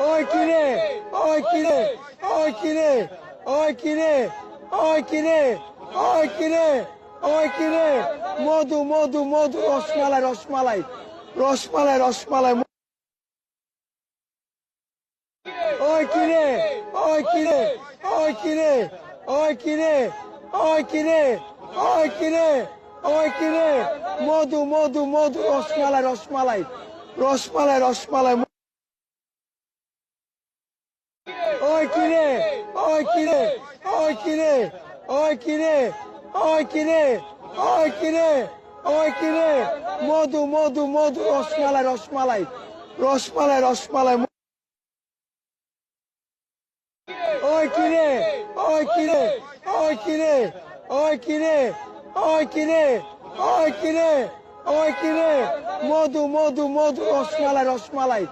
ওই কিরে ওই কিরে ওই কিরে ওই কিরে ওই কিরে ওই কিরে ওই কিরে মধু মধু মধু রসমালাই রসমালাই রসমালাই রসমালাই ওই কিরে ওই কিরে ওই কিরে ওই কিরে ওই কিরে ওই কিরে ওই কিরে মধু মধু মধু রসমালাই রসমালাই রসমালাই রসমালাই ওই কিরে ওই কিরে ওই কিরে ওই কিরে ওই কিরে ওই কিরে ওই কিরে মধু মধু মধু রসমালাই রসমালাই রসমালাই রসমালাই ওই কিরে ওই কিরে ওই কিরে ওই কিরে ওই কিরে ওই কিরে ওই কিরে মধু মধু মধু রসমালাই রসমালাই